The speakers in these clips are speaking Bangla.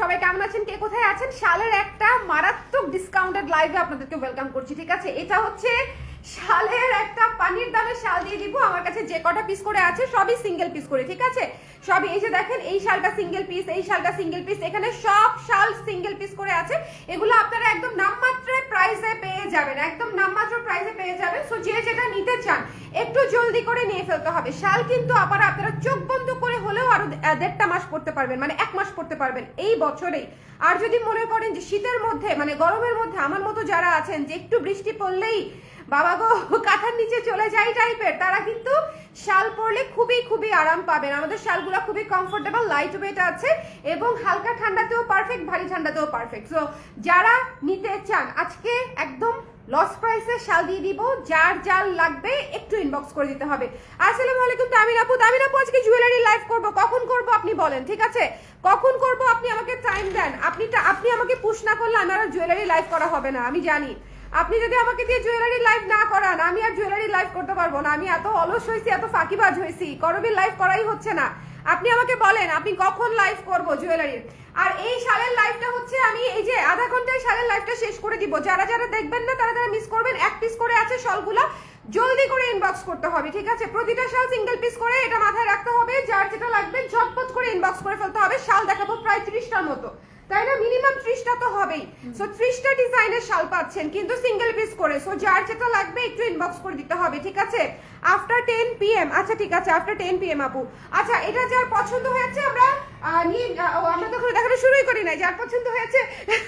সবাই কেমন আছেন? কে কোথায় আছেন? শালের একটা মারাত্মক ডিসকাউন্টেড লাইভে আপনাদেরকে ওয়েলকাম করছি, ঠিক আছে? এটা হচ্ছে শালের একটা পানির দামে শাল দিয়ে দিব। আমার কাছে যে কটা পিস করে আছে, সবই সিঙ্গেল পিস করে, ঠিক আছে? সবই এই যে দেখেন, এই শালটা সিঙ্গেল পিস এই শালটা সিঙ্গেল পিস এখানে সব শাল সিঙ্গেল পিস করে আছে। এগুলো আপনারা একদম নামমাত্র প্রাইসে পেয়ে যাবেন, একদম নামমাত্র প্রাইসে পেয়ে যাবেন। সো যে যেটা নিতে চান, একটু জলদি করে নিয়ে ফেলতে হবে। শাল কিন্তু আবার আপনারা চোখ বন্ধ করে হলেও আরও দেড়টা মাস পড়তে পারবেন মানে এক মাস পড়তে পারবেন এই বছরেই। আর যদি মনে করেন যে শীতের মধ্যে মানে গরমের মধ্যে, আমার মতো যারা আছেন, যে একটু বৃষ্টি পড়লেই বাবা গো, কাঁথার নিচে চলে যাই টাইপের তারা কিন্তু শাল পরলে খুবই খুবই আরাম পাবেন। আমাদের শালগুলো খুবই কমফোর্টেবল লাইট ওয়েট আছে এবং হালকা ঠান্ডাতেও পারফেক্ট ভারী ঠান্ডাতেও পারফেক্ট সো যারা নিতে চান, আজকে একদম লস প্রাইসে শাল দিয়ে দিব। যার যার লাগবে, একটু ইনবক্স করে দিতে হবে। আসসালামু আলাইকুম তামিন আপু। তামিন আপু, আজকে জুয়েলারি লাইভ করব। কখন করব আপনি বলেন, ঠিক আছে? কখন করব আপনি আমাকে টাইম দেন? আপনি আপনি আমাকে পুশ না করলে আমার জুয়েলারি লাইভ করা হবে না, আমি জানি। আপনি যদি আমাকে দিয়ে জুয়েলারি লাইভ না করান, আমি আর জুয়েলারি লাইভ করতে পারব না। আমি এত অলস হয়েছি, এত ফাঁকিবাজ হয়েছি। করবির লাইভ করাই হচ্ছে না। আপনি আমাকে বলেন, আপনি কখন লাইভ করব জুয়েলারির আর এই শালের লাইভটা হচ্ছে, আমি এই যে আধা ঘন্টায় শালের লাইভটা শেষ করে দিব। যারা যারা দেখবেন না, তারা তারা মিস করবেন। এক পিস করে আছে শালগুলো, জলদি করে ইনবক্স করতে হবে, ঠিক আছে? প্রতিটা শাল সিঙ্গেল পিস করে এটা মাথায় রাখতে হবে। যার যেটা লাগবে, ঝটপট করে ইনবক্স করে ফেলতে হবে। শাল দেখাবো প্রায় ত্রিশটার মতো। তাই না? মিনিমাম ত্রিশটা তো হবেই। সো ত্রিশটা ডিজাইনের শাল পাচ্ছেন কিন্তু সিঙ্গেল পিস করে। সো যার যেটা লাগবে একটু ইনবক্স করে দিতে হবে ঠিক আছে? আফটার টেন পিএম আচ্ছা ঠিক আছে আফটার টেন পিএম আপু। আচ্ছা এটা যার পছন্দ হয়েছে, আমরা নিয়ে আমরা তো দেখানো শুরুই করি নাই। যার পছন্দ হয়েছে,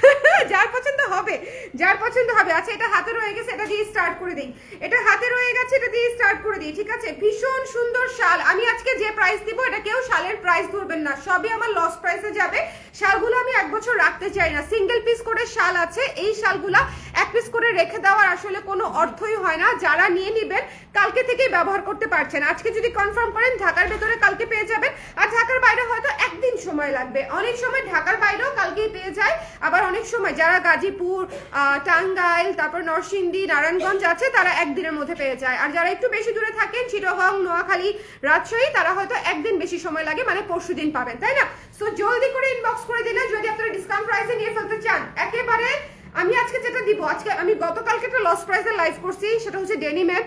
যার পছন্দ হবে, যার পছন্দ হবে। আচ্ছা এটা হাতে রয়ে গেছে, এটা দিয়ে স্টার্ট করে দিই। এটা হাতে রয়ে গেছে, এটা দিয়ে স্টার্ট করে দিই, ঠিক আছে? ভীষণ সুন্দর শাল। আমি আজকে যে প্রাইস দিব, এটা কেউ শালের প্রাইস ধরবেন না। সবই আমার লস প্রাইসে যাবে। শালগুলো আমি এক বছর রাখতে চাই না। সিঙ্গেল পিস করে শাল আছে, এই শালগুলা এক পিস করে রেখে দেওয়ার আসলে কোনো অর্থই হয় না। যারা নিয়ে নিবেন, কালকে থেকেই ব্যবহার করতে পারছেন। আজকে যদি কনফার্ম করেন, ঢাকার ভেতরে কালকে পেয়ে যাবেন। আর ঢাকার বাইরে হয়তো একদিন সময় লাগবে। অনেক সময় ঢাকার বাইরেও কালকেই পেয়ে যায়। আবার অনেক সময় যারা গাজীপুর টাঙ্গাইল, তারপর নরসিংদী, নারায়ণগঞ্জ আছে, তারা একদিনের মধ্যে পেয়ে যায়। আর যারা একটু বেশি দূরে থাকেন, চিটগং, নোয়াখালী, রাজশাহী, তারা হয়তো একদিন বেশি সময় লাগে মানে পরশু দিন পাবেন, তাই না? সো জলদি করে ইনবক্স করে দিলে যদি আপনারা ডিসকাউন্ট প্রাইসে নিয়ে ফেলতে চান, একেবারে আমি আজকে যেটা দিব, আজকে আমি গতকালকে একটা লস প্রাইসে লাইভ করছি, সেটা হচ্ছে ডেনিমের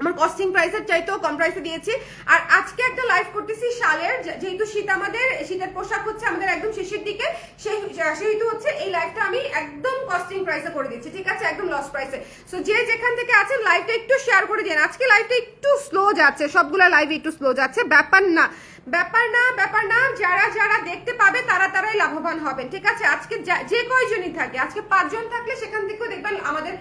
আমার কস্টিং প্রাইসের চাইতেও কম প্রাইসে দিয়েছি। আর আজকে একটা লাইভ করতেছি শালের যেহেতু শীত আমাদের, শীতের পোশাক হচ্ছে আমাদের একদম শেষের দিকে, সেই সেহেতু হচ্ছে এই লাইভটা আমি একদম কস্টিং প্রাইসে করে দিচ্ছি, ঠিক আছে? একদম লস প্রাইসে সো যে যেখান থেকে আছেন লাইভটা একটু শেয়ার করে দিন। আজকে লাইভটা একটু স্লো যাচ্ছে, সবগুলো লাইভে একটু স্লো যাচ্ছে। ব্যাপার না। ব্যাপার না ব্যাপার না, যারা যারা দেখতে পাবে তারা তারাই লাভবান হবেন, ঠিক আছে? আজকে যা- কয়জনই থাকে, আজকে পাঁচজন থাকলে সেখান থেকেও দেখবেন আমাদের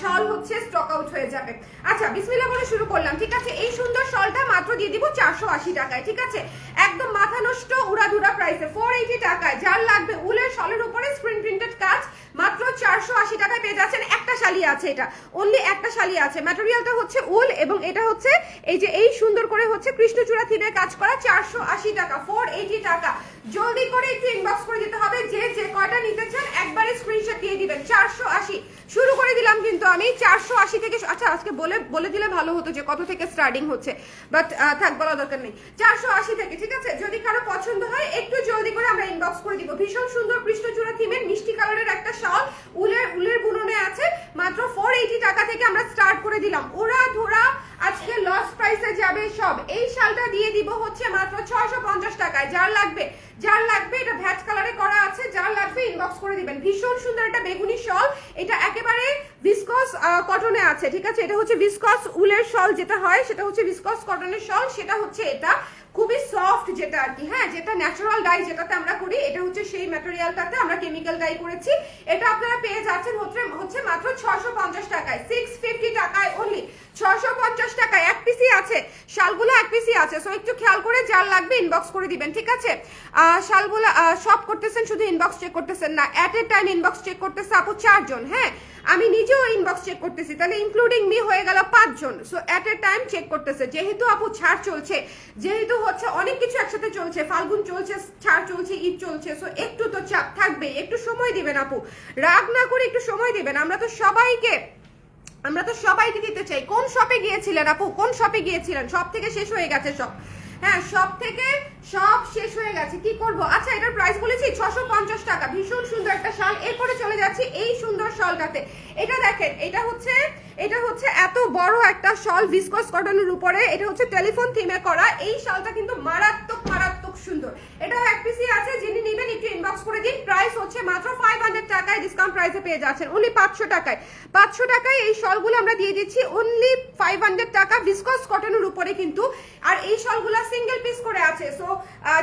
শল হচ্ছে স্টক আউট হয়ে যাবে। আচ্ছা বিসমিল্লা বলে শুরু করলাম, ঠিক আছে? এই সুন্দর শলটা মাত্র দিয়ে দিব চারশো আশি টাকায়, ঠিক আছে? একদম মাথা নষ্ট, উড়াধুরা প্রাইসে ফোর এইটি টাকায়, যার লাগবে উলের শলের উপরে স্ক্রিন প্রিন্টেড কাজ মাত্র চারশো আশি টাকায় পেয়ে যাচ্ছেন একটা শালি আছে এটা। অনলি একটা শালি আছে। ম্যাটেরিয়ালটা হচ্ছে উল এবং এটা হচ্ছে এই যে এই সুন্দর করে হচ্ছে কৃষ্ণচূড়া থিমে কাজ করা চারশো আশি টাকা ফোর এইটি টাকা। জলদি করে একটু ইনবক্স করে দিতে হবে। যে যে কয়টা নিতে চান একবারে স্ক্রিনশট দিয়ে দিবেন। চারশো আশি। শুরু করে দিলাম কিন্তু আমি। চারশো আশি থেকে আচ্ছা আজকে বলে বলে দিলে ভালো হতো যে কত থেকে স্টার্টিং হচ্ছে। বাট থাক বলা দরকার নেই। চারশো আশি থেকে, ঠিক আছে? যদি কারও পছন্দ হয়, একটু জলদি করে আমরা ইনবক্স করে দিব। ভীষণ সুন্দর কৃষ্ণচূড়া থিমের মিষ্টি কালারের একটা শাল উলের উলের বুননে আছে। মাত্র ফোর এইটি টাকা থেকে আমরা স্টার্ট করে দিলাম। ওরা ধরা আজকে লস প্রাইসে যাবে সব। এই শালটা দিয়ে দিব হচ্ছে মাত্র ছয়শো পঞ্চাশ টাকায়। যার লাগবে যার লাগবে, এটা ভ্যাট কালারে করা আছে। যার লাগবে ইনবক্স করে দিবেন। ভীষণ সুন্দর একটা বেগুনি শল। এটা একেবারে ভিসকস কটনে আছে, ঠিক আছে? এটা হচ্ছে ভিসকস উলের শল যেটা হয়, সেটা হচ্ছে ভিসকস কটনের শল। সেটা হচ্ছে এটা। খুবই সফট যেটা আর কি হ্যাঁ যেটা ন্যাচারাল ডাই যেটাতে আমরা করি, এটা হচ্ছে সেই ম্যাটেরিয়ালটাতে আমরা কেমিক্যাল ডাই করেছি। এটা আপনারা পেয়ে যাচ্ছেন হচ্ছে হচ্ছে মাত্র ছশো পঞ্চাশ টাকায় সিক্স ফিফটি টাকায় অনলি ছশো পঞ্চাশ টাকায় এক পিসি আছে, শালগুলো এক পিসি আছে সো একটু খেয়াল করে যার লাগবে ইনবক্স করে দিবেন, ঠিক আছে? শালগুলো সব করতেছেন, শুধু ইনবক্স চেক করতেছেন না at a time inbox check করতেছে আপু চারজন হ্যাঁ? আমি নিজেও ইনবক্স চেক করতেছি, তাহলে ইনক্লুডিং মি হয়ে গেল পাঁচজন। So at a time check করতেছে। যেহেতু আপু ছাড় চলছে, যেহেতু হচ্ছে অনেক কিছু একসাথে চলছে, ফাল্গুন চলছে, ছাড় চলছে, ঈদ চলছে সো একটু তো চাপ থাকবে। একটু সময় দিবেন আপু। রাগ না করে একটু সময় দিবেন। আমরা তো সবাইকে, আমরা তো সবাইকে দিতে চাই। কোন শপে গিয়েছিলেন আপু? কোন শপে গিয়েছিলেন? সব থেকে শেষ হয়ে গেছে সব হ্যাঁ সব থেকে সব শেষ হয়ে গেছে। কি করব? আচ্ছা এটার প্রাইস বলেছি? ছশো পঞ্চাশ টাকা। ভীষণ সুন্দর একটা শাল। এরপরে চলে যাচ্ছি এই সুন্দর শালটাতে। এটা দেখেন, এটা হচ্ছে এটা হচ্ছে এত বড় একটা শাল ভিসকস কটনের উপরে। এটা হচ্ছে টেলিফোন থিমে করা। এই শালটা কিন্তু মারাত্মক সুন্দর। এটাও এক পিসি আছে, যিনি নেবেন একটু ইনবক্স করে দিন। প্রাইস হচ্ছে মাত্র ফাইভ হান্ড্রেড টাকায় ডিসকাউন্ট প্রাইসে পেয়ে যাচ্ছেন। অনলি পাঁচশো টাকায়। পাঁচশো টাকায় এই শলগুলো আমরা দিয়ে দিচ্ছি। অনলি ফাইভ হান্ড্রেড টাকা ভিসকস কটনের উপরে কিন্তু। আর এই শলগুলা সিঙ্গেল পিস করে আছে। সো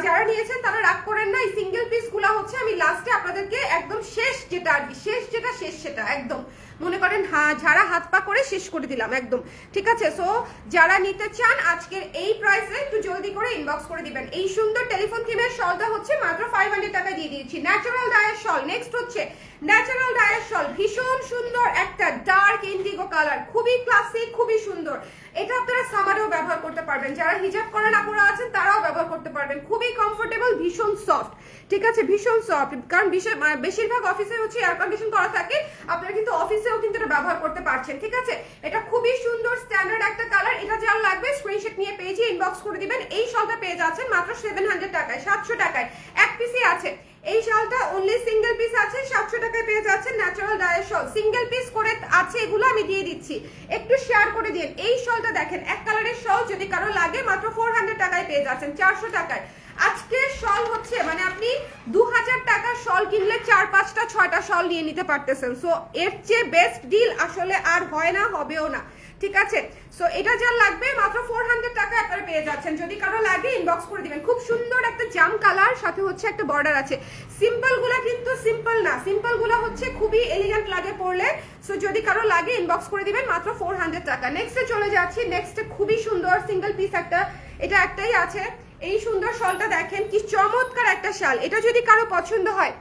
যারা নিয়েছেন তারা রাগ করেন না। এই সিঙ্গেল পিসগুলা হচ্ছে আমি লাস্টে আপনাদেরকে একদম শেষ যেটা আর শেষ যেটা, শেষ সেটা, একদম। মনে করেন ঝাড়া হাত পা করে শেষ করে দিলাম, একদম। ঠিক আছে? সো যারা নিতে চান, আজকের এই প্রাইসে একটু জলদি করে ইনবক্স করে দিবেন। এই সুন্দর টেলিফোন থিমের শলটা হচ্ছে মাত্র ফাইভ টাকা দিয়ে দিয়েছি। ন্যাচারাল ডায়ের শল। নেক্সট হচ্ছে ন্যাচারাল ডায়ের শল ভীষণ সুন্দর একটা ডার্ক ইন্ডিগো কালার খুবই ক্লাসিক খুবই সুন্দর। এটা আপনারা সামারেও ব্যবহার করতে পারবেন। যারা হিজাব করেন আপুরা আছেন, তারাও ব্যবহার করতে পারবেন। খুবই কমফোর্টেবল ভীষণ সফট ঠিক আছে? ভীষণ সফট কারণ বিশে- বেশিরভাগ অফিসে হচ্ছে এয়ার কন্ডিশন করা থাকে, আপনারা কিন্তু অফিসেও কিন্তু এটা ব্যবহার করতে পারছেন, ঠিক আছে? এটা খুবই সুন্দর স্ট্যান্ডার্ড একটা কালার এটা যার লাগবে স্ক্রিনশট নিয়ে পেজে ইনবক্স করে দিবেন। এই শালটা পেয়ে যাচ্ছেন মাত্র সেভেন হান্ড্রেড টাকায়, সাতশো টাকায়। এক পিসি আছে। এই শালটা অনলি সিঙ্গেল পিস আছে, সাতশো টাকায় পেয়ে যাচ্ছেন ন্যাচারাল ডায়ের শাল। সিঙ্গেল পিস করে আছে এগুলো আমি দিয়ে দিচ্ছি। একটু শেয়ার করে দিন। এই শলটা দেখেন, এক কালারের শল যদি কারও লাগে মাত্র ফোর হান্ড্রেড টাকায় পেয়ে যাচ্ছেন, চারশো টাকায়। আজকে শল হচ্ছে মানে আপনি দু হাজার টাকার শল কিনলে চার, পাঁচটা, ছয়টা শল নিয়ে নিতে পারতেছেন। সো এর চেয়ে বেস্ট ডিল আসলে আর হয় না, হবেও না। ঠিক আছে? সো এটা যার লাগবে, মাত্র ফোর হান্ড্রেড টাকা আপনারা পেয়ে যাচ্ছেন। যদি কারও লাগে ইনবক্স করে দিবেন। খুব সুন্দর একটা জাম কালার সাথে হচ্ছে একটা বর্ডার আছে। সিম্পলগুলা কিন্তু সিম্পল না। সিম্পলগুলা হচ্ছে খুবই এলিগেন্ট লাগে পড়লে সো যদি কারও লাগে ইনবক্স করে দিবেন, মাত্র ফোর হান্ড্রেড টাকা। নেক্সটে চলে যাচ্ছি। নেক্সটে খুবই সুন্দর সিঙ্গেল পিস একটা, এটা একটাই আছে। এই সুন্দর শলটা দেখেন, কি চমৎকার একটা শাল। এটা যদি কারও পছন্দ হয়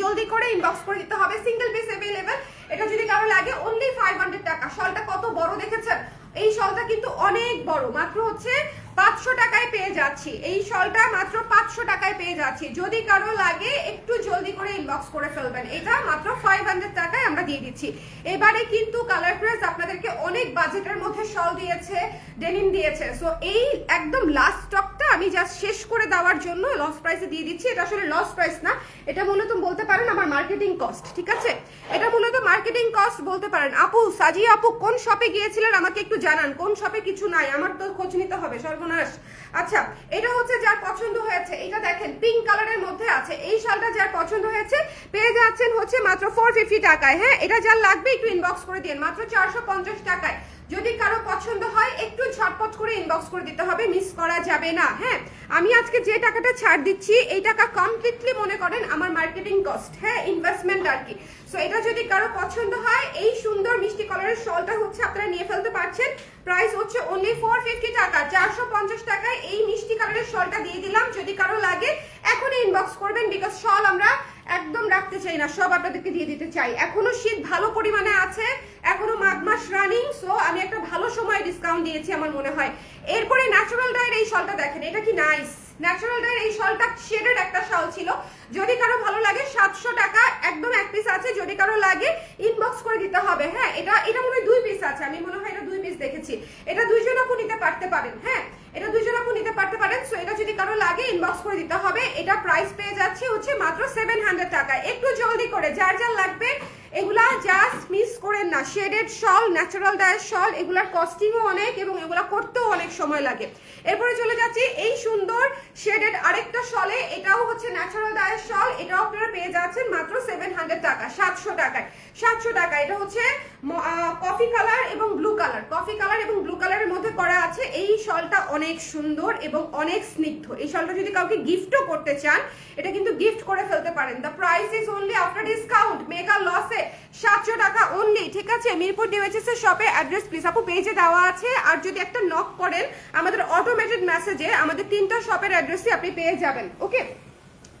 জলদি করে ইনবক্স করে দিতে হবে সিঙ্গেল পিস অ্যাভেলেবেল এটা যদি কারও লাগে অনলি ফাইভ হান্ড্রেড টাকা। শলটা কত বড় দেখেছেন? এই শলটা কিন্তু অনেক বড়, মাত্র হচ্ছে পাঁচশো টাকায় পেয়ে যাচ্ছি। এই শলটা মাত্র পাঁচশো টাকায় পেয়ে যাচ্ছি। যদি কারও লাগে, একটু জলদি করে ইনবক্স করে ফেলবেন। এটা মাত্র ফাইভ হান্ড্রেড টাকায় আমরা দিয়ে দিচ্ছি। এবারে কিন্তু কালার প্রেস আপনাদেরকে অনেক বাজেটের মধ্যে শল দিয়েছে ডেনিম দিয়েছে। সো এই একদম লাস্ট স্টকটা আমি জাস্ট শেষ করে দেওয়ার জন্য লস প্রাইসে দিয়ে দিচ্ছি। এটা আসলে লস প্রাইস না। এটা মূলত বলতে পারেন আমার মার্কেটিং কস্ট ঠিক আছে? এটা মূলত মার্কেটিং কস্ট বলতে পারেন। আপু সাজি আপু, কোন শপে গিয়েছিলেন? আমাকে একটু জানান। কোন শপে কিছু নাই? আমার তো খোঁজ নিতে হবে, সর্বনাশ। আচ্ছা এটা হচ্ছে যার পছন্দ হয়েছে। এটা দেখেন পিঙ্ক কালারের মধ্যে আছে। এই শালটা যার পছন্দ হয়েছে, পেয়ে যাচ্ছেন হচ্ছে মাত্র ফোর ফিফটি টাকায়। হ্যাঁ এটা যার লাগবে একটু ইনবক্স করে দিন মাত্র চারশো পঞ্চাশ টাকায়। যদি কারও পছন্দ হয়, একটু ঝটপট করে ইনবক্স করে দিতে হবে মিস করা যাবে না হ্যাঁ? আমি আজকে যে টাকাটা ছাড় দিচ্ছি, এই টাকা কমপ্লিটলি মনে করেন আমার মার্কেটিং কস্ট হ্যাঁ? ইনভেস্টমেন্ট আর কি। সো এটা যদি কারও পছন্দ হয়, এই সুন্দর মিষ্টি কালারের শলটা হচ্ছে আপনারা নিয়ে ফেলতে পারছেন। প্রাইস হচ্ছে অনলি ফোর ফিফটি টাকা, চারশো পঞ্চাশ টাকায় এই মিষ্টি কালারের শলটা দিয়ে দিলাম। যদি কারও লাগে, এখনই ইনবক্স করবেন বিকজ শল আমরা একদম রাখতে চাই না, সব আপনাদেরকে দিয়ে দিতে চাই। এখনও শীত ভালো পরিমাণে আছে, এখনও মাঘ মাস রানিং সো আমি একটা ভালো সময় ডিসকাউন্ট দিয়েছি আমার মনে হয়। এরপরে ন্যাচারাল ডায়ের এই শলটা দেখেন, এটা কি নাইস ন্যাচারাল ডায়ের এই শলটা শেডের একটা শাল ছিল। যদি কারও ভালো লাগে, সাতশো টাকা, একদম এক পিস আছে, যদি কারও লাগে ইনবক্স করে দিতে হবে। হ্যাঁ এটা এটা মনে হয় দুই পিস আছে, আমি মনে হয় এটা দুই পিস দেখেছি। এটা দুইজন আপু নিতে পারতে পারেন হ্যাঁ। এটা দুইজন আপু নিতে পারতে পারেন। সো এটা যদি কারও লাগে ইনবক্স করে দিতে হবে। এটা প্রাইস পেয়ে যাচ্ছে হচ্ছে মাত্র সেভেন হান্ড্রেড টাকা। একটু জলদি করে, যার যার লাগবে এগুলা জাস্ট মিস করেন না। শেডেড শল ন্যাচারাল ডায়ের শল এগুলার কস্টিংও অনেক এবং এগুলা করতেও অনেক সময় লাগে। এরপরে চলে যাচ্ছি এই সুন্দর শেডেড আরেকটা শলে এটাও হচ্ছে ন্যাচারাল ডায়ের শল এটাও আপনারা পেয়ে যাচ্ছেন মাত্র সেভেন হান্ড্রেড টাকা, সাতশো টাকায়। সাতশো টাকা। এটা হচ্ছে কফি কালার এবং ব্লু কালার কফি কালার এবং ব্লু কালারের মধ্যে করা আছে। এই শলটা অনেক সুন্দর এবং অনেক স্নিগ্ধ। এই শলটা যদি কাউকে গিফটও করতে চান, এটা কিন্তু গিফট করে ফেলতে পারেন। The price is only after discount mega লসে সাতশো টাকা অনলি ঠিক আছে? মিরপুর ডিওএইচএস এর শপে অ্যাড্রেস প্লিজ আপু পেজে দেওয়া আছে। আর যদি একটা নক করেন, আমাদের অটোমেটেড মেসেজে আমাদের তিনটা শপের অ্যাড্রেসই আপনি পেয়ে যাবেন ওকে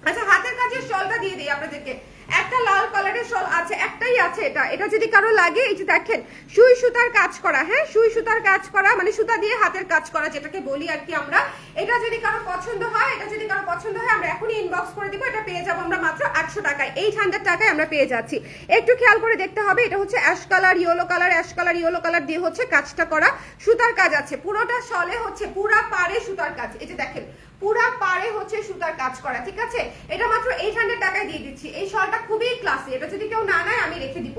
আচ্ছা হাতের কাজের শলটা দিয়ে দিই আপনাদেরকে। একটা লাল কালারের শল আছে, একটাই আছে এটা। এটা যদি কারও লাগে, এই যে দেখেন, সুই সুতার কাজ করা হ্যাঁ? সুই সুতার কাজ করা মানে সুতা দিয়ে হাতের কাজ করা, যেটাকে বলি আর কি আমরা। এটা যদি কারও পছন্দ হয়, এটা যদি কারও পছন্দ হয়, আমরা এখনই ইনবক্স করে দিব, এটা পেয়ে যাব আমরা মাত্র আটশো টাকায়। এইট হান্ড্রেড টাকায় আমরা পেয়ে যাচ্ছি। একটু খেয়াল করে দেখতে হবে, এটা হচ্ছে ash colour yellow colour ash colour yellow colour দিয়ে হচ্ছে কাজটা করা, সুতার কাজ আছে। পুরোটা সলে হচ্ছে, পুরা পারে সুতার কাজ। এই যে দেখেন পুরা পারে হচ্ছে সুতার কাজ করা, ঠিক আছে? এটা মাত্র এইট হান্ড্রেড টাকায় দিয়ে দিচ্ছি। এই শলটা খুবই ক্লাসি এটা যদি কেউ না নেয়, আমি রেখে দিব।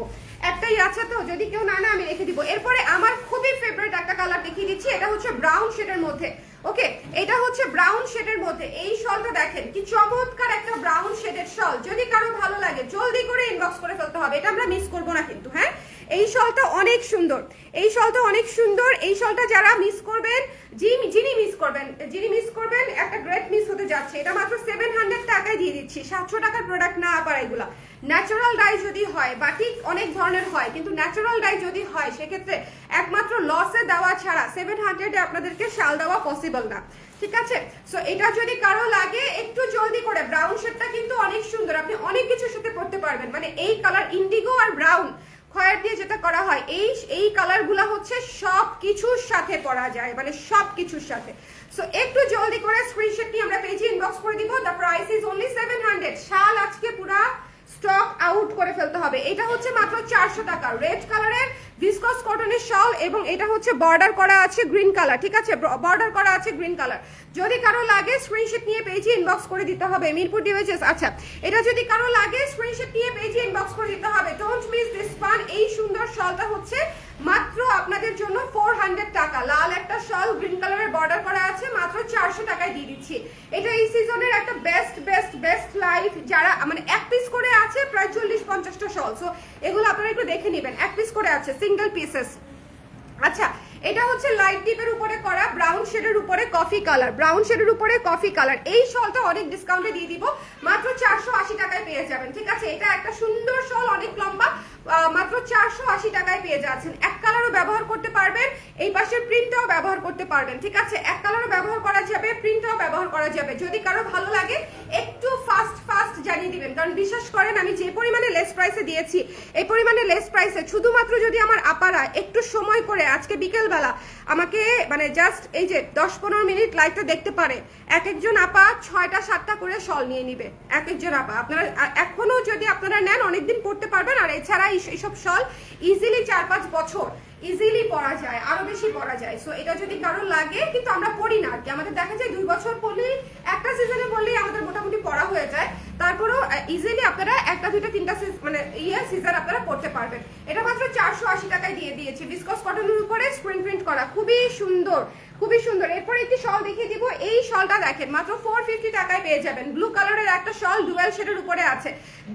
একটাই আছে তো, যদি কেউ না নেয়, আমি রেখে দিব। এরপরে আমার খুবই ফেভারিট একটা কালার দেখিয়ে দিচ্ছি, এটা হচ্ছে ব্রাউন শেডের মধ্যে ওকে এটা হচ্ছে ব্রাউন শেডের মধ্যে। এই শলটা দেখেন, কি চমৎকার একটা ব্রাউন শেডের শল। যদি কারও ভালো লাগে, জলদি করে ইনবক্স করে ফেলতে হবে। এটা আমরা মিস করব না কিন্তু হ্যাঁ? এই শলটা অনেক সুন্দর, এই শলটা অনেক সুন্দর, এই শলটা যারা মিস করবেন যিনি যিনি মিস করবেন, যিনি মিস করবেন, একটা গ্রেট মিস হতে যাচ্ছে। এটা মাত্র সেভেন হান্ড্রেড টাকায় দিয়ে দিচ্ছি। সাতশো টাকার প্রোডাক্ট না আবার এগুলা। ন্যাচারাল ডাই যদি হয় বাটিক অনেক ধরনের হয়, কিন্তু ন্যাচারাল ডাই যদি হয়, সেক্ষেত্রে একমাত্র লসে দেওয়া ছাড়া সেভেন হান্ড্রেডে আপনাদেরকে শাল দেওয়া পসিবল না। ঠিক আছে? সো এটা যদি কারও লাগে, একটু জলদি করে। ব্রাউন শেডটা কিন্তু অনেক সুন্দর। আপনি অনেক কিছুর সাথে পড়তে পারবেন। মানে এই কালার ইন্ডিগো আর ব্রাউন খয়ের দিয়ে যেটা করা হয়, এই এই কালারগুলো হচ্ছে সব কিছুর সাথে পরা যায় মানে সব কিছুর সাথে। সো একটু জলদি করে স্ক্রিনশট নিয়ে আমরা পেজে ইনবক্স করে দিব। The price is only seven hundred shawl আজকে পুরা স্টক আউট করে ফেলতে হবে। এটা হচ্ছে মাত্র চারশো টাকা। রেড কালারের ভিসকস কটনের শল এবং এটা হচ্ছে বর্ডার করা আছে গ্রিন কালার ঠিক আছে? বর্ডার করা আছে গ্রিন কালার যদি কারও লাগে স্ক্রিনশট নিয়ে পেজে ইনবক্স করে দিতে হবে, মিরপুর ডিভাইসেস আচ্ছা এটা যদি কারও লাগে স্ক্রিনশট নিয়ে পেজে ইনবক্স করে দিতে হবে। ডোন্ট মিস দিস ওয়ান এই সুন্দর শলটা হচ্ছে মাত্র আপনাদের জন্য ফোর হান্ড্রেড টাকা। লাল একটা শল গ্রিন কালারের বর্ডার করা আছে, মাত্র চারশো টাকায় দিয়ে দিচ্ছি। এটা এই সিজনের একটা বেস্ট বেস্ট বেস্ট লাইফ যারা মানে এক পিস করে আছে, প্রায় চল্লিশ পঞ্চাশটা শল সো এগুলো আপনারা একটু দেখে নেবেন। এক পিস করে আছে পিসেস আচ্ছা এটা হচ্ছে লাইট ডিপের উপরে করা ব্রাউন শেডের উপরে কফি কালার ব্রাউন শেডের উপরে কফি কালার এই শলটা অনেক ডিসকাউন্টে দিয়ে দিব, মাত্র চারশো আশি টাকায় পেয়ে যাবেন, ঠিক আছে? এটা একটা সুন্দর শল, অনেক লম্বা মাত্র চারশো আশি টাকায় পেয়ে যাচ্ছেন। এক কালারও ব্যবহার করতে পারবেন, এই পাশের প্রিন্টটাও ব্যবহার করতে পারবেন, ঠিক আছে? এক কালারও ব্যবহার করা যাবে, প্রিন্টটাও ব্যবহার করা যাবে। যদি কারও ভালো লাগে, একটু ফাস্ট ফাস্ট জানিয়ে দিবেন। কারণ বিশ্বাস করেন, আমি যে পরিমাণে লেস প্রাইসে দিয়েছি, এই পরিমাণে লেস প্রাইসে শুধুমাত্র যদি আমার আপারা একটু সময় করে আজকে বিকেলবেলা আমাকে মানে জাস্ট এই যে দশ পনেরো মিনিট লাইভটা দেখতে পারে, এক একজন আপা ছয়টা, সাতটা করে শল নিয়ে নিবে। এক একজন আপা। আপনারা আ- এখনও যদি আপনারা নেন, অনেকদিন পড়তে পারবেন, আর এছাড়া এইসব শল ইজিলি চার পাঁচ বছর ইজিলি পরা যায়, আরও বেশি পরা যায়। সো এটা যদি কারও লাগে, কিন্তু আমরা পড়ি না আর কি। আমাদের দেখা যায় দুই বছর পরলেই একটা সিজনে পড়লেই আমাদের মোটামুটি পড়া হয়ে যায়। তারপরেও ইজিলি আপনারা একটা, দুইটা, তিনটা মানে ইয়ে সিজন আপনারা পড়তে পারবেন। এটা মাত্র চারশো আশি টাকায় দিয়ে দিয়েছি। ডিসকস কটনের উপরে স্ক্রিন প্রিন্ট করা। খুবই সুন্দর খুবই সুন্দর। এরপর একটি শল দেখিয়ে দিব। এই শলটা দেখেন, মাত্র ফোর ফিফটি টাকায় পেয়ে যাবেন। ব্লু কালারের একটা শল ডুয়েল শেডের উপরে আছে।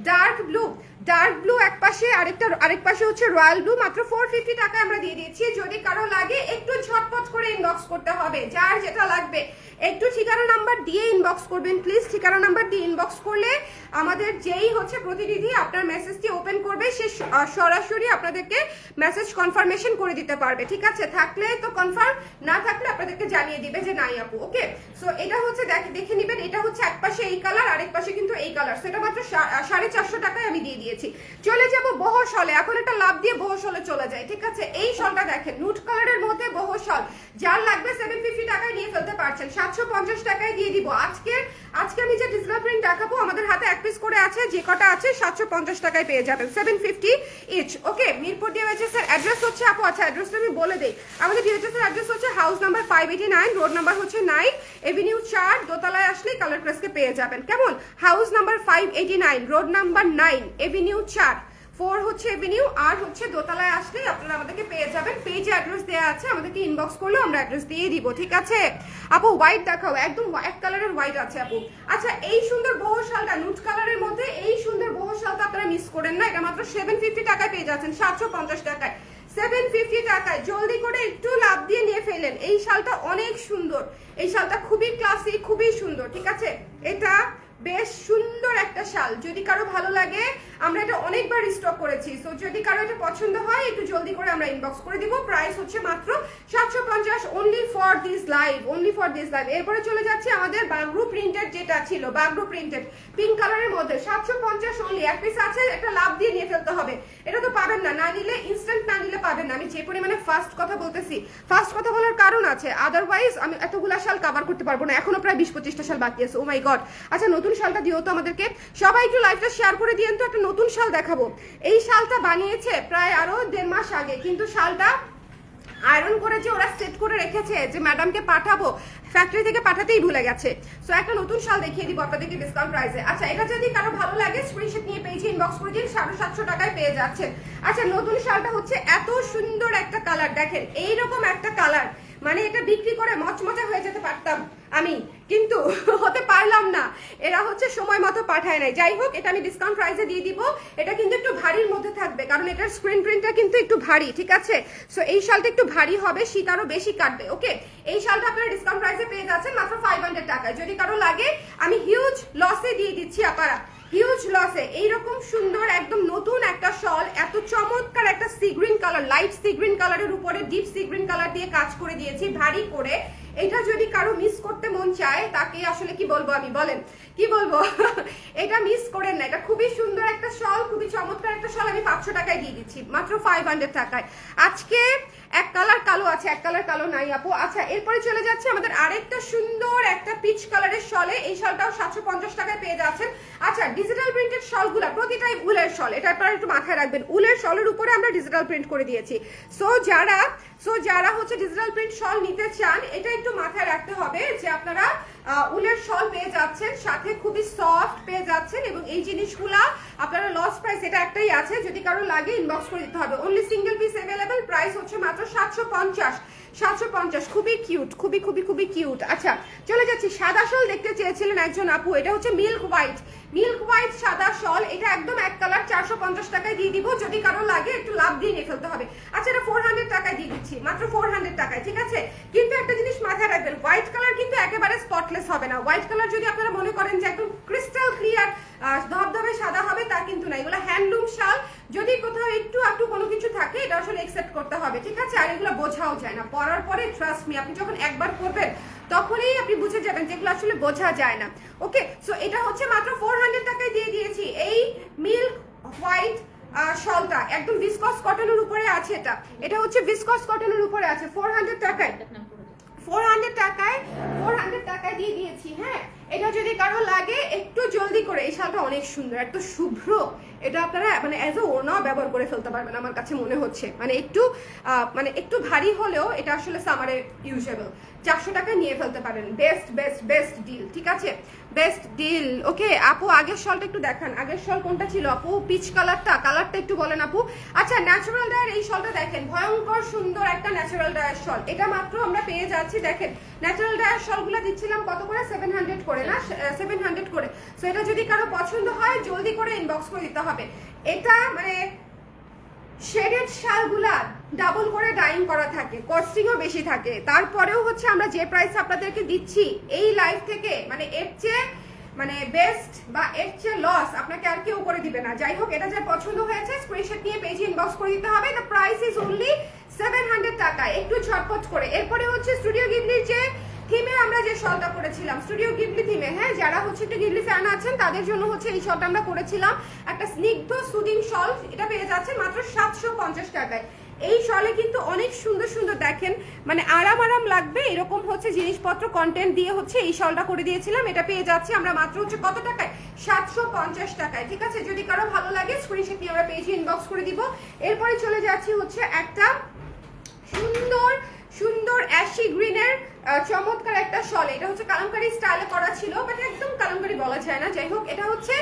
ডার্ক ব্লু ডার্ক ব্লু এক পাশে, আরেকটা, আরেক পাশে হচ্ছে রয়্যাল ব্লু মাত্র ফোর ফিফটি টাকায় আমরা দিয়ে দিচ্ছি যদি কারও লাগে, একটু ঝটপট করে ইনবক্স করতে হবে। যার যেটা লাগবে, একটু ঠিকানা নাম্বার দিয়ে ইনবক্স করবেন প্লিজ ঠিকানা নাম্বার দিয়ে ইনবক্স করলে আমাদের যেই হচ্ছে প্রতিনিধি আপনার মেসেজটি ওপেন করবে, সে সরাসরি আপনাদেরকে মেসেজ কনফার্মেশন করে দিতে পারবে। ঠিক আছে? থাকলে তো কনফার্ম না থাকলে আপনাদেরকে জানিয়ে দিবে যে নাই আপু ওকে সো এটা হচ্ছে দেখ- নেবেন, এটা হচ্ছে এক পাশে এই কালার আরেক পাশে কিন্তু এই কালার সেটা মাত্র সাড়ে চারশো টাকায় আমি দিয়ে দিয়েছি। চলে যাব বহর শলে এখন একটা লাভ দিয়ে বহর শলে চলে যায় ঠিক আছে? এই শলটা দেখেন, নুট কালারের মধ্যে শল যার লাগবে সেভেন ফিফটি টাকায় নিয়ে ফেলতে পারছেন। সাতশো পঞ্চাশ টাকায় দিয়ে দিব। আজকে আজকে আমি যে ডিসপ্লে প্রিন্ট দেখাবো, আমাদের হাতে এক পিস করে আছে, যে কটা আছে, সাতশো পঞ্চাশ টাকায় পেয়ে যাবেন। Seven fifty each okay, Mirpur DOHS এর অ্যাড্রেস হচ্ছে, আপু আচ্ছা অ্যাড্রেসটা আমি বলে দিই। আমাদের ডিওএইচএস এর অ্যাড্রেস হচ্ছে house number five eighty nine road number হচ্ছে নাইন এভিনিউ চার, দোতলায় আসলেই কালার প্রেসকে পেয়ে যাবেন। কেমন? House number five eighty nine road number nine avenue চার। ফোর হচ্ছে এভিনিউ, আর হচ্ছে দোতলায় আসলেই আপনারা আমাদেরকে পেয়ে যাবেন। পেজে অ্যাড্রেস দেওয়া আছে, আমাদেরকে ইনবক্স করলেও আমরা অ্যাড্রেস দিয়ে দিব, ঠিক আছে? আপু হোয়াইট দেখাও, একদম এক কালারের হোয়াইট আছে আপু। আচ্ছা এই সুন্দর বহু শালটা নুট কালারের মধ্যে এই সুন্দর বহু শালটা আপনারা মিস করেন না। এটা মাত্র সেভেন ফিফটি টাকায় পেয়ে যাচ্ছেন, সাতশো পঞ্চাশ টাকায়। সেভেন ফিফটি টাকায় জলদি করে একটু লাভ দিয়ে নিয়ে ফেলেন এই শালটা অনেক সুন্দর। এই শালটা খুবই ক্লাসি খুবই সুন্দর, ঠিক আছে? এটা বেশ সুন্দর একটা শাল। যদি কারও ভালো লাগে, আমরা এটা অনেকবার স্টক করেছি। সো যদি কারও এটা পছন্দ হয়, একটু জলদি করে আমরা ইনবক্স করে দিব। প্রাইস হচ্ছে মাত্র সাতশো পঞ্চাশ only for this live only for this live এরপরে চলে যাচ্ছে আমাদের বাগরু প্রিন্টেড যেটা ছিল, বাগরু প্রিন্টেড পিঙ্ক কালারের মধ্যে সাতশো পঞ্চাশ অনলি এক পিস আছে, একটা লাভ দিয়ে নিয়ে ফেলতে হবে। এটা তো পাবেন না না নিলে ইনস্ট্যান্ট না নিলে পাবেন না। আমি যে পরিমাণে ফার্স্ট কথা বলতেছি ফার্স্ট কথা বলার কারণ আছে। আদারওয়াইজ আমি এতগুলা শাল কভার করতে পারব না। এখনও প্রায় বিশ পঁচিশটা শাল বাকি আছে। ও মাই গড আচ্ছা নতুন শালটা দিও তো আমাদেরকে। সবাই একটু লাইভটা শেয়ার করে দিয়েন তো, একটা নতুন শাল দেখাবো। এই শালটা বানিয়েছে প্রায় আরও দেড় মাস আগে, কিন্তু শালটা আয়রন করে যে ওরা সেট করে রেখেছে যে ম্যাডামকে পাঠাবো। ফ্যাক্টরি থেকে পাঠাতেই ভুলে গেছে। সো একটা নতুন শাল দেখিয়ে দিব আপনাদেরকে ডিসকাউন্ট প্রাইসে আচ্ছা এটা যদি কারও ভালো লাগে স্ক্রিনশট নিয়ে পেয়েছি ইনবক্স করে দিন, সাড়ে সাতশো টাকায় পেয়ে যাচ্ছেন। আচ্ছা নতুন শালটা হচ্ছে এত সুন্দর একটা কালার দেখেন, এইরকম একটা কালার মানে এটা বিক্রি করে মচমচা হয়ে যেতে পারতাম। আমি, কিন্তু হতে পারলাম না। এরা হচ্ছে সময় মতো পাঠায় নাই। যাই হোক, এটা আমি ডিসকাউন্ট প্রাইসে দিয়ে দিব। এটা কিন্তু একটু ভারীর মধ্যে থাকবে, কারণ এটার স্ক্রিন প্রিন্টটা কিন্তু একটু ভারী, ঠিক আছে? সো এই শালটা একটু ভারী হবে, শীত আরও বেশি কাটবে ওকে এই শালটা আপনারা ডিসকাউন্ট প্রাইসে পেয়ে যাচ্ছেন মাত্র ফাইভ হান্ড্রেড টাকায়। যদি কারও লাগে, আমি হিউজ লসে দিয়ে দিচ্ছি আপনারা। হিউজ লসে এইরকম সুন্দর, একদম নতুন একটা শল এত চমৎকার একটা sea green colour light sea green কালারের উপরে ডিপ সি গ্রিন কালার দিয়ে কাজ করে দিয়েছি, ভারী করে। এটা যদি কারও মিস করতে মন চায়, তাকে আসলে কি বলব আমি? বলেন। কি বলব? এটা মিস করেন না। এটা খুবই সুন্দর একটা শল খুবই চমৎকার একটা শল আমি পাঁচশো টাকায় দিয়ে দিচ্ছি, মাত্র ফাইভ হান্ড্রেড টাকায়। আজকে এক কালার কালো আছে, এক কালার কালো নাই আপু। আচ্ছা এরপরে চলে যাচ্ছে আমাদের আরেকটা সুন্দর একটা পিচ কালারের শলে এই শলটাও সাতশো পঞ্চাশ টাকায় পেয়ে যাচ্ছেন। আচ্ছা ডিজিটাল প্রিন্টেড শলগুলা প্রতিটাই উলের শল এটা আপনারা একটু মাথায় রাখবেন। উলের শলের উপরে আমরা ডিজিটাল প্রিন্ট করে দিয়েছি। সো যারা সো যারা হচ্ছে ডিজিটাল প্রিন্ট শল নিতে চান, এটা একটু মাথায় রাখতে হবে যে আপনারা উলের শল পেয়ে যাচ্ছেন, সাথে খুবই সফট পেয়ে যাচ্ছেন এবং এই জিনিসগুলা আপনারা লস প্রাইস এটা একটাই আছে, যদি কারও লাগে ইনবক্স করে দিতে হবে। Only single piece available price হচ্ছে মাত্র সাতশো পঞ্চাশ। সাতশো পঞ্চাশ, খুবই কিউট খুবই খুবই খুবই কিউট আচ্ছা চলে যাচ্ছি, সাদা শল দেখতে চেয়েছিলেন একজন আপু, এটা হচ্ছে মিল্ক হোয়াইট মিল্ক হোয়াইট সাদা শল, এটা একদম এক কালার চারশো পঞ্চাশ টাকায় দিয়ে দিব, যদি কারও লাগে, একটু লাভ দিয়ে নিয়ে ফেলতে হবে। আচ্ছা এটা ফোর হান্ড্রেড টাকায় দিয়ে দিচ্ছি, মাত্র ফোর হান্ড্রেড টাকায়, ঠিক আছে? কিন্তু একটা জিনিস মাথায় রাখবেন হোয়াইট কালার কিন্তু একেবারে স্পটলেস হবে না। হোয়াইট কালার যদি আপনারা মনে করেন যে একদম ক্রিস্টাল ক্লিয়ার ধবধবে সাদা হবে তা কিন্তু না। এগুলো হ্যান্ডলুম শাল। যদি কোথাও একটু একটু কোনো কিছু থাকে এটা আসলে একসেপ্ট করতে হবে ঠিক আছে? আর এগুলো বোঝাও যায় না। পরার পরে ট্রাস্ট মি আপনি যখন একবার করবেন তখনই আপনি বুঝে যাবেন যেগুলো আসলে বোঝা যায় না। ওকে সো এটা হচ্ছে মাত্র ফোর হান্ড্রেড টাকায় দিয়ে দিয়েছি। এই মিল্ক হোয়াইট শলটা একদম ভিসকস কটনের উপরে আছে এটা। এটা হচ্ছে ভিসকস কটনের উপরে আছে ফোর হান্ড্রেড টাকায়। ফোর হান্ড্রেড টাকায় ফোর হান্ড্রেড টাকায় দিয়ে দিয়েছি হ্যাঁ? এটা যদি কারও লাগে, একটু জলদি করে। এই শালটা অনেক সুন্দর একটু শুভ্র। এটা আপনারা মানে অ্যাজ এ ওড়নাও ব্যবহার করে ফেলতে পারবেন আমার কাছে মনে হচ্ছে। মানে একটু মানে একটু ভারী হলেও এটা আসলে সামারে ইউজেবল চারশো টাকা নিয়ে ফেলতে পারেন। বেস্ট বেস্ট বেস্ট ডিল ঠিক আছে? বেস্ট ডিল ওকে আপু, আগের শলটা একটু দেখান। আগের শল কোনটা ছিল আপু? পিচ কালারটা কালারটা একটু বলেন আপু। আচ্ছা ন্যাচারাল ডায়ার এই শলটা দেখেন। ভয়ঙ্কর সুন্দর একটা ন্যাচারাল ডায়ার শল। এটা মাত্র আমরা পেয়ে যাচ্ছি, দেখেন। ন্যাচারাল ডায়ার শলগুলো দিচ্ছিলাম কত করে? সেভেন হান্ড্রেড করে না? সেভেন হান্ড্রেড করে। সো এটা যদি কারও পছন্দ হয়, জলদি করে ইনবক্স করে দিতে হবে। এটা মানে শেডেড শালগুলা ডাবল করে ডাইং করা থাকে কস্টিংও বেশি থাকে। তারপরেও হচ্ছে আমরা যে প্রাইস আপনাদেরকে দিচ্ছি, এই লাইফ থেকে মানে এর চেয়ে মানে বেস্ট বা এর চেয়ে লস আপনাকে আর কেউ করে দিবে না। যাই হোক, এটা যে পছন্দ হয়েছে স্ক্রিনশট নিয়ে পেজে ইনবক্স করে দিতে হবে। The price is only seven hundred টাকা। একটু ঝটপট করে। এরপরে হচ্ছে স্টুডিও গিবলির যে থিমে আমরা যে শলটা করেছিলাম স্টুডিও গিবলি থিমে হ্যাঁ যারা হচ্ছে একটু গিবলি ফ্যান আছেন, তাদের জন্য হচ্ছে এই শলটা আমরা করেছিলাম। একটা স্নিগ্ধ সুদিং শল এটা পেয়ে যাচ্ছে মাত্র সাতশো পঞ্চাশ টাকায়। এই শলে কিন্তু অনেক সুন্দর সুন্দর দেখেন মানে আরাম আরাম লাগবে, এরকম হচ্ছে জিনিসপত্র কন্টেন্ট দিয়ে হচ্ছে এই শলটা করে দিয়েছিলাম, এটা পেয়ে যাচ্ছি আমরা মাত্র হচ্ছে কত টাকায়? সাতশো পঞ্চাশ টাকায়, ঠিক আছে? যদি কারও ভালো লাগে স্ক্রিনশট নিয়ে আমরা পেজে ইনবক্স করে দিব। এরপরে চলে যাচ্ছি হচ্ছে একটা সুন্দর সুন্দর অ্যাশি গ্রিনের চমৎকার একটা শল। এটা হচ্ছে কালামকারি স্টাইলে করা ছিল বাট একদম কালামকারি বলা যায় না। যাই হোক, এটা হচ্ছে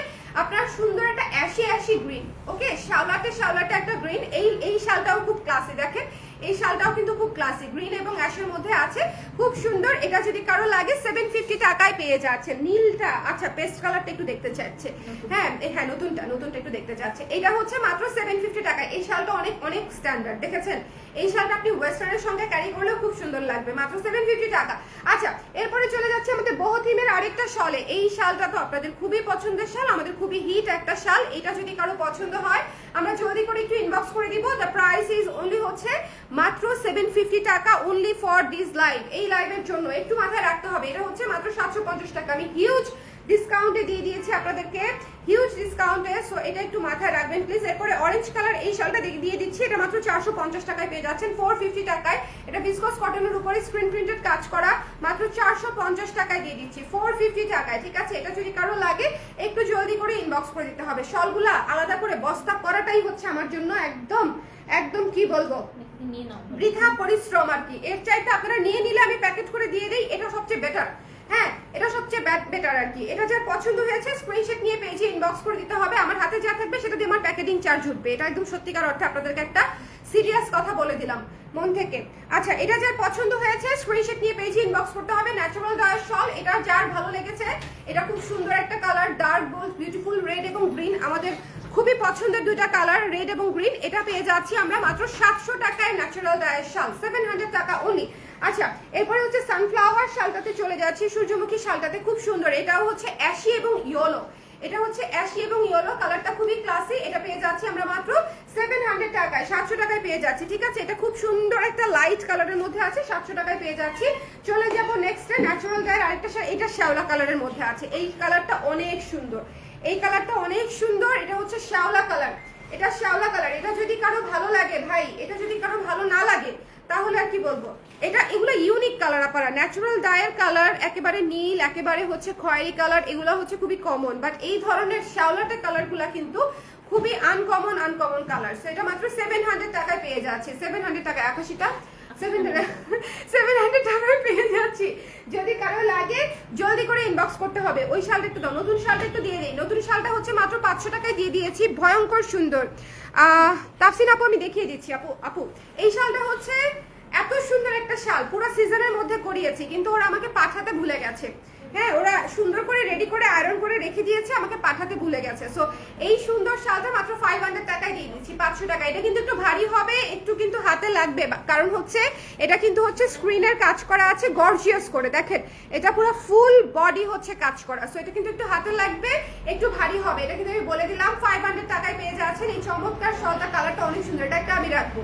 আপনার সুন্দর একটা অ্যাশি অ্যাশি গ্রিন ওকে শাওলাটে শাওলাটে একটা গ্রিন এই এই শালটাও খুব ক্লাসে দেখেন? এই শালটাও কিন্তু খুব ক্লাসিক গ্রিন এবং অ্যাশের মধ্যে আছে। খুব সুন্দর। এটা যদি কারও লাগে সেভেন ফিফটি টাকায় পেয়ে যাচ্ছে। নীলটা আচ্ছা পেস্ট কালারটা একটু দেখতে চাচ্ছে। হ্যাঁ হ্যাঁ নতুনটা নতুনটা একটু দেখতে চাচ্ছে। এটা হচ্ছে মাত্র সেভেন ফিফটি টাকায়। এই শালটা অনেক অনেক স্ট্যান্ডার্ড দেখেছেন? এই শালটা আপনি ওয়েস্টার্নের সঙ্গে ক্যারি করলেও খুব সুন্দর লাগবে। মাত্র সেভেন ফিফটি টাকা। আচ্ছা এরপরে চলে যাচ্ছে আমাদের বহু থিমের আরেকটা শলে। এই শালটা তো আপনাদের খুবই পছন্দের শাল আমাদের খুবই হিট একটা শাল। এটা যদি কারও পছন্দ হয় আমরা জলদি করে একটু ইনবক্স করে দিব। দ্য প্রাইস ইজ অনলি হচ্ছে সেভেন ফিফটি টাকা অনলি ফর দিস লাইভ এই লাইভের জন্য একটু মাথায় রাখতে হবে। এটা হচ্ছে মাত্র সাতশো পঞ্চাশ টাকা। আমি হিউজ ডিসকাউন্টে দিয়ে দিয়েছি আপনাদেরকে। হিউজ ডিসকাউন্টে সো এটা একটু মাথায় রাখবেন প্লিজ এরপরে অরেঞ্জ কালার এই শালটা দিয়ে দিচ্ছি। এটা মাত্র চারশো পঞ্চাশ টাকায় পেয়ে যাচ্ছেন। ফোর ফিফটি টাকায়। এটা বিসকস কটনের উপরে স্ক্রিন প্রিন্টেড কাজ করা। মাত্র চারশো পঞ্চাশ টাকায় দিয়ে দিচ্ছি। ফোর ফিফটি টাকায়। ঠিক আছে? এটা যদি কারও লাগে, একটু জলদি করে ইনবক্স করে দিতে হবে। শলগুলা আলাদা করে বস্তা করাটাই হচ্ছে আমার জন্য একদম একদম কি বলব? বৃথা পরিশ্রম আর কি। এর চাইতে আপনারা নিয়ে নিলে আমি প্যাকেট করে দিয়ে দিই, এটা সবচেয়ে বেটার হ্যাঁ এটা সবচেয়ে বেটার আর কি। এটা যার পছন্দ হয়েছে স্ক্রিনশট নিয়ে পেজে ইনবক্স করে দিতে হবে। আমার হাতে যা থাকবে, সেটা দিয়ে আমার প্যাকেটিং চার্জ উঠবে। এটা একদম সত্যিকার অর্থে আপনাদেরকে একটা সিরিয়াস কথা বলে দিলাম, মন থেকে। আচ্ছা এটা যার পছন্দ হয়েছে স্ক্রিনশট নিয়ে পেজে ইনবক্স করতে হবে। ন্যাচারাল ডায়ার শল এটা যার ভালো লেগেছে, এটা খুব সুন্দর একটা colour dark gold beautiful red এবং গ্রিন আমাদের খুবই পছন্দের দুইটা কালার, রেড এবং গ্রিন। এটা পেয়ে যাচ্ছি আমরা মাত্র সাতশো টাকায় ন্যাচারাল ডায়ের শাল সেভেন হান্ড্রেড টাকা অনলি আচ্ছা এরপরে হচ্ছে সানফ্লাওয়ার শালটাতে চলে যাচ্ছি। সূর্যমুখী শালটাতে খুব সুন্দর। এটাও হচ্ছে অ্যাশি এবং ইয়েলো এটা হচ্ছে অ্যাশি এবং ইয়েলো কালারটা খুবই ক্লাসি এটা পেয়ে যাচ্ছি আমরা মাত্র সেভেন হান্ড্রেড টাকায়, সাতশো টাকায় পেয়ে যাচ্ছি। ঠিক আছে, এটা খুব সুন্দর একটা লাইট কালারের মধ্যে আছে, সাতশো টাকায় পেয়ে যাচ্ছি। চলে যাব নেক্সট ন্যাচারাল গায়ের আরেকটা এটা শ্যাওলা কালারের মধ্যে আছে। এই কালারটা অনেক সুন্দর। এই কালারটা অনেক সুন্দর, এটা হচ্ছে শ্যাওলা কালার। এটা শ্যাওলা কালার, এটা যদি কারও ভালো লাগে ভাই, এটা যদি কারও ভালো না লাগে, তাহলে আর কি বলব? এটা এগুলো ইউনিক কালার আপারা ন্যাচারাল ডায়ের কালার, একেবারে নীল, একেবারে হচ্ছে খয়েরি কালার, এগুলো হচ্ছে খুবই কমন বাট এই ধরনের শ্যাওলাটা কালারগুলা কিন্তু খুবই আনকমন আনকমন কালার সো এটা মাত্র সেভেন হান্ড্রেড টাকায় পেয়ে যাচ্ছে সেভেন হান্ড্রেড টাকা, একাশিটা সেভেন হান্ড্রেড পেয়ে যাচ্ছি। যদি কারও লাগে, জলদি করে ইনবক্স করতে হবে। ওই শালটা একটু দাও। নতুন শালটা একটু দিয়ে দিই। নতুন শালটা হচ্ছে মাত্র পাঁচশো দিয়ে দিয়েছি। ভয়ঙ্কর সুন্দর। তাফসিন আপু, আমি দেখিয়ে দিচ্ছি। আপু আপু, এই শালটা হচ্ছে এত সুন্দর একটা শাল। পুরো সিজনের মধ্যে কিন্তু ওরা আমাকে পাঠাতে ভুলে গেছে। হ্যাঁ ওরা সুন্দর করে রেডি করে আয়রন করে রেখে দিয়েছে, আমাকে পাঠাতে ভুলে গেছে। সো এই সুন্দর শালটা মাত্র ফাইভ হান্ড্রেড টাকায় দিয়ে দিচ্ছি, পাঁচশো টাকা এটা কিন্তু একটু ভারী হবে কিন্তু হাতে লাগবে। কারণ হচ্ছে, এটা কিন্তু হচ্ছে স্ক্রিনের কাজ করা আছে গর্জিয়াস করে। দেখেন, এটা পুরো ফুল বডি হচ্ছে কাজ করা। সো এটা কিন্তু একটু হাতে লাগবে, একটু ভারী হবে। এটা কিন্তু আমি বলে দিলাম ফাইভ হান্ড্রেড টাকায় পেয়ে যাচ্ছেন। এই চমৎকার শালটা কালারটা অনেক সুন্দর। এটা একটা আমি রাখব।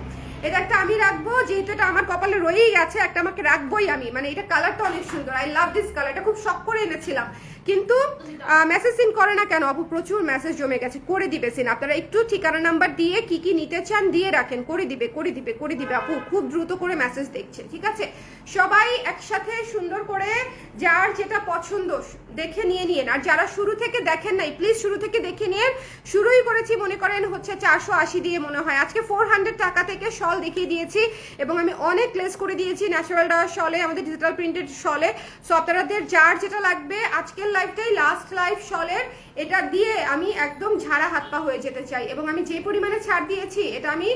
এটা একটা আমি রাখব, যেহেতু এটা আমার কপালে রয়েই গেছে একটা আমাকে রাখবোই আমি। মানে এটা কালারটা অনেক সুন্দর। আই লাভ দিস কালার এটা খুব শখ করে এনেছিলাম। কিন্তু মেসেজ সিন করে না কেন? আপু, প্রচুর মেসেজ জমে গেছে। করে দিবে সিন আপনারা একটু ঠিকানা নাম্বার দিয়ে কি কি নিতে চান দিয়ে রাখেন। করে দিবে করে দিবে করে দিবে। আপু, খুব দ্রুত করে মেসেজ দেখছে ঠিক আছে? সবাই একসাথে সুন্দর করে যার যেটা পছন্দ দেখে নিয়ে নিন আর যারা শুরু থেকে দেখেন নাই প্লিজ শুরু থেকে দেখে নিন শুরুই করেছি, মনে করেন, হচ্ছে চারশো আশি দিয়ে মনে হয়। আজকে ফোর হান্ড্রেড টাকা থেকে শল দেখিয়ে দিয়েছি এবং আমি অনেক লেস করে দিয়েছি। ন্যাচারাল ডাওয়ার শলে আমাদের ডিজিটাল প্রিন্টেড শলে সো আপনাদের যার যেটা লাগবে, আজকের লাইফটাই লাস্ট লাইফ শলের এটা দিয়ে আমি একদম ঝাড়া হাত পা হয়ে যেতে চাই এবং আমি যে পরিমাণে ছাড় দিয়েছি, এটা আমি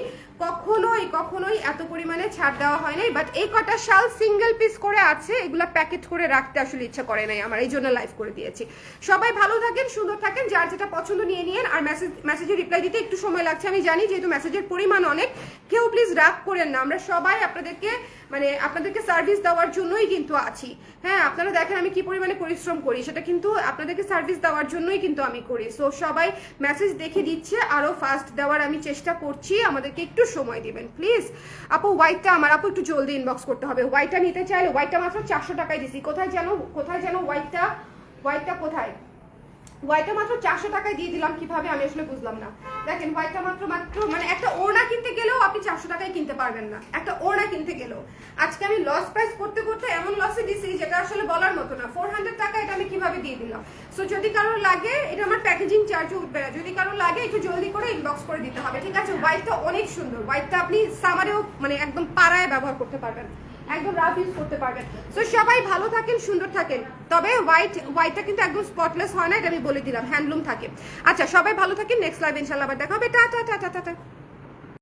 কখনোই কখনোই এত পরিমাণে ছাড় দেওয়া হয় নাই। বাট এই কটা শাল সিঙ্গেল পিস করে আছে, এগুলা প্যাকেট করে রাখতে আসলে ইচ্ছা করে নাই আমার, এই জন্য লাইভ করে দিয়েছি। সবাই ভালো থাকেন, সুন্দর থাকেন, যার যেটা পছন্দ নিয়ে নিন আর মেসেজ মেসেজে রিপ্লাই দিতে একটু সময় লাগছে, আমি জানি যেহেতু মেসেজের পরিমাণ অনেক, কেউ প্লিজ রাগ করেন না। আমরা সবাই আপনাদেরকে মানে আপনাদেরকে সার্ভিস দেওয়ার জন্যই কিন্তু আছি। হ্যাঁ আপনারা দেখেন আমি কি পরিমাণে পরিশ্রম করি, সেটা কিন্তু আপনাদেরকে সার্ভিস দেওয়ার জন্যই কিন্তু আমি করি। সো সবাই মেসেজ দেখে দিচ্ছে আরও ফাস্ট দেওয়ার আমি চেষ্টা করছি, আমাদেরকে একটু সময় দিবেন প্লিজ আপু হোয়াইটটা আমার, আপু, একটু জলদি ইনবক্স করতে হবে। হোয়াইটটা নিতে চাইলে হোয়াইটটা মাত্র চারশো টাকায় দিছি। কোথায় যেন কোথায় যেন হোয়াইটটা হোয়াইটটা কোথায়? হোয়াইটটা মাত্র চারশো টাকায় দিয়ে দিলাম, কীভাবে আমি আসলে বুঝলাম না। দেখেন হোয়াইটটা মাত্র মাত্র মানে একটা ওড়না কিনতে গেলেও আপনি চারশো টাকায় কিনতে পারবেন না। একটা ওড়না কিনতে গেলেও। আজকে আমি লস প্রাইস করতে করতে এমন লসে দিছি, যেটা আসলে বলার মতো না। ফোর হান্ড্রেড টাকা এটা আমি কীভাবে দিয়ে দিলাম? সো যদি কারোর লাগে, এটা আমার প্যাকেজিং চার্জও উঠবে না। যদি কারোর লাগে, একটু জলদি করে ইনবক্স করে দিতে হবে, ঠিক আছে? হোয়াইটটা অনেক সুন্দর। হোয়াইটটা আপনি সামারেও মানে একদম পাড়ায় ব্যবহার করতে পারবেন। একদম রাফ ইউজ করতে পারবেন। সো সবাই ভালো থাকেন, সুন্দর থাকেন। তবে হোয়াইট হোয়াইটটা কিন্তু একদম স্পটলেস হয় না, এটা আমি বলে দিলাম হ্যান্ডলুম থাকে। আচ্ছা সবাই ভালো থাকেন নেক্সট লাইভ ইনশাল্লাহ আবার দেখা হবে। Tata tata tata